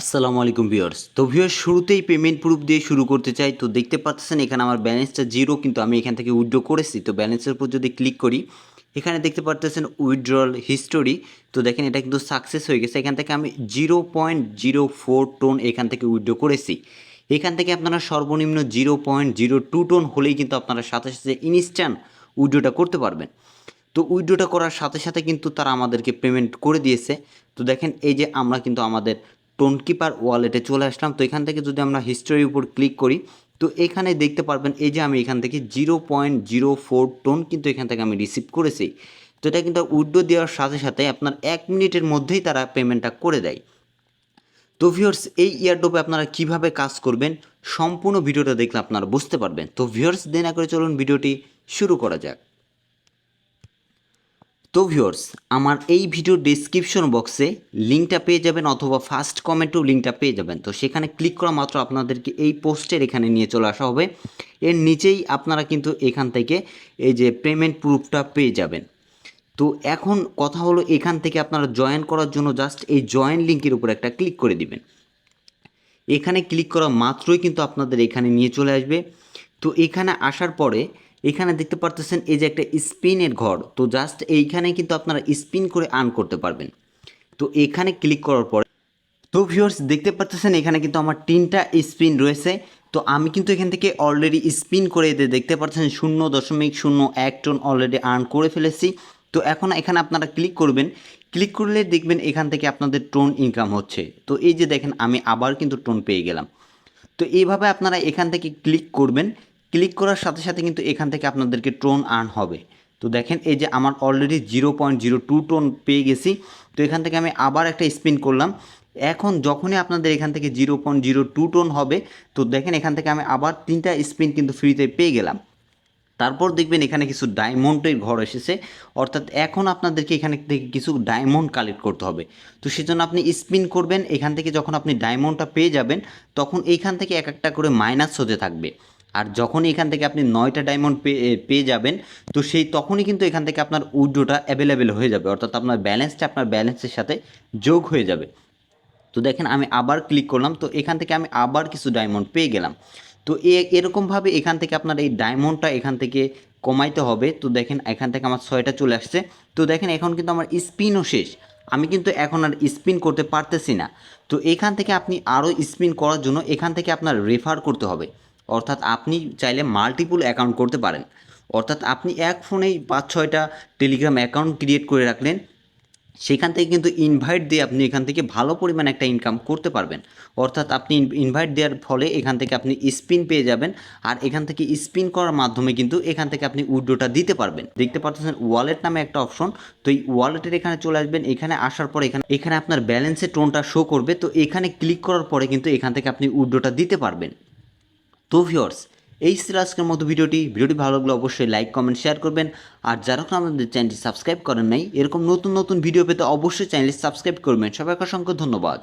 আসসালামু আলাইকুম ভিউয়ার্স। তো ভিউয়ার্স, শুরুতেই পেমেন্ট প্রুফ দিয়ে শুরু করতে চাই। তো দেখতে পাচ্ছেন, এখানে আমার ব্যালেন্সটা জিরো কিন্তু আমি এখান থেকে উইথড্র করেছি। তো ব্যালেন্সের উপর যদি ক্লিক করি, এখানে দেখতে পাচ্ছেন উইথড্রল হিস্টোরি তো দেখেন, এটা কিন্তু সাকসেস হয়ে গেছে। এখান থেকে আমি zero point zero four ton এখান থেকে উইথড্র করেছি। এখান থেকে আপনারা সর্বনিম্ন zero point zero two ton হলেই কিন্তু আপনারা সাথে সাথে ইনস্ট্যান্ট উইথড্রটা করতে পারবেন। তো উইথড্রটা করার সাথে সাথে কিন্তু তারা আমাদেরকে পেমেন্ট করে দিয়েছে। তো দেখেন, এই যে আমরা কিন্তু আমাদের টোন কিপার ওয়ালেটে চলে আসলাম। তো এখান থেকে যদি আমরা হিস্টোরির উপর ক্লিক করি, তো এখানে দেখতে পারবেন এই যে আমি এখান থেকে zero point zero four ton কিন্তু এখান থেকে আমি রিসিভ করেছি। তো এটা কিন্তু উইথড্র দেওয়ার সাথে সাথে আপনার এক মিনিটের মধ্যেই তারা পেমেন্টটা করে দেয়। তো ভিউয়ার্স এই ইয়ারডোপে আপনারা কীভাবে কাজ করবেন, সম্পূর্ণ ভিডিওটা দেখলে আপনারা বুঝতে পারবেন। তো ভিউয়ার্স দেনা করে চলুন ভিডিওটি শুরু করা যাক। তো ভিউয়ার্স, আমার এই ভিডিও ডিসক্রিপশন বক্সে লিঙ্কটা পেয়ে যাবেন অথবা ফার্স্ট কমেন্টেও লিঙ্কটা পেয়ে যাবেন। তো সেখানে ক্লিক করা মাত্র আপনাদেরকে এই পোস্টের এখানে নিয়ে চলে আসা হবে। এর নিচেই আপনারা কিন্তু এখান থেকে এই যে পেমেন্ট প্রুফটা পেয়ে যাবেন। তো এখন কথা হলো এখান থেকে আপনারা জয়েন করার জন্য জাস্ট এই জয়েন লিঙ্কের উপর একটা ক্লিক করে দিবেন। এখানে ক্লিক করা মাত্রই কিন্তু আপনাদের এখানে নিয়ে চলে আসবে। তো এখানে আসার পরে এখানে দেখতে পারতেছেন এই যে একটা স্পিনের ঘর। তো জাস্ট এইখানে কিন্তু আপনারা স্পিন করে আর্ন করতে পারবেন। তো এখানে ক্লিক করার পরে তো ভিউয়ার্স, দেখতে পাচ্ছেন এখানে কিন্তু আমার তিনটা স্পিন রয়েছে। তো আমি কিন্তু এখান থেকে অলরেডি স্পিন করে এতে দেখতে পাচ্ছেন শূন্য দশমিক শূন্য এক টন অলরেডি আর্ন করে ফেলেছি। তো এখন এখানে আপনারা ক্লিক করবেন। ক্লিক করলে দেখবেন এখান থেকে আপনাদের টোন ইনকাম হচ্ছে। তো এই যে দেখেন, আমি আবার কিন্তু টোন পেয়ে গেলাম। তো এইভাবে আপনারা এখান থেকে ক্লিক করবেন। ক্লিক করার সাথে সাথে কিন্তু এখান থেকে আপনাদেরকে টোন আর্ন হবে। তো দেখেন, এই যে আমার already zero point zero two ton পেয়ে গেছি। তো এখান থেকে আমি আবার একটা স্পিন করলাম। এখন যখনই আপনাদের এখান থেকে zero point zero two ton হবে, তো দেখেন এখান থেকে আমি আবার তিনটা স্পিন কিন্তু ফ্রিতে পেয়ে গেলাম। তারপর দেখবেন এখানে কিছু ডায়মন্ডের ঘর এসেছে। অর্থাৎ এখন আপনাদেরকে এখানে থেকে কিছু ডায়মন্ড কালেক্ট করতে হবে। তো সেজন্য আপনি স্পিন করবেন। এখান থেকে যখন আপনি ডায়মন্ডটা পেয়ে যাবেন, তখন এইখান থেকে এক একটা করে মাইনাস হতে থাকবে। আর যখন এখান থেকে আপনি নয়টা ডায়মন্ড পেয়ে পেয়ে যাবেন, তো সেই তখনই কিন্তু এখান থেকে আপনার উইড্রোটা অ্যাভেলেবেল হয়ে যাবে। অর্থাৎ আপনার ব্যালেন্সটা আপনার ব্যালেন্সের সাথে যোগ হয়ে যাবে। তো দেখেন আমি আবার ক্লিক করলাম, তো এখান থেকে আমি আবার কিছু ডায়মন্ড পেয়ে গেলাম। তো এ, এরকমভাবে এখান থেকে আপনার এই ডায়মন্ডটা এখান থেকে কমাইতে হবে। তো দেখেন এখান থেকে আমার ছয়টা চলে আসছে। তো দেখেন এখন কিন্তু আমার স্পিনও শেষ। আমি কিন্তু এখন আর স্পিন করতে পারতেছি না। তো এখান থেকে আপনি আরও স্পিন করার জন্য এখান থেকে আপনার রেফার করতে হবে। অর্থাৎ আপনি চাইলে মাল্টিপুল অ্যাকাউন্ট করতে পারেন। অর্থাৎ আপনি এক ফোনেই পাঁচ, ছয়টা টেলিগ্রাম অ্যাকাউন্ট ক্রিয়েট করে রাখলেন, সেখান থেকে কিন্তু ইনভাইট দিয়ে আপনি এখান থেকে ভালো পরিমাণ একটা ইনকাম করতে পারবেন। অর্থাৎ আপনি ইনভাইট দেওয়ার ফলে এখান থেকে আপনি স্পিন পেয়ে যাবেন আর এখান থেকে স্পিন করার মাধ্যমে কিন্তু এখান থেকে আপনি উইড্রোটা দিতে পারবেন। দেখতে পাচ্ছেন ওয়ালেট নামে একটা অপশন তো এই ওয়ালেটের এখানে চলে আসবেন। এখানে আসার পরে এখানে এখানে আপনার ব্যালেন্সের টোনটা শো করবে, তো এখানে ক্লিক করার পরে কিন্তু এখান থেকে আপনি উইড্রোটা দিতে পারবেন। তো ভিওর্স এই ছিল আজকের মতো ভিডিওটি। ভিডিওটি ভালো লাগলে অবশ্যই লাইক কমেন্ট শেয়ার করবেন। আর যারা আমাদের চ্যানেলটি সাবস্ক্রাইব করেন নাই, এরকম নতুন নতুন ভিডিও পেতে অবশ্যই চ্যানেলটি সাবস্ক্রাইব করবেন। সবাইকে অসংখ্য ধন্যবাদ।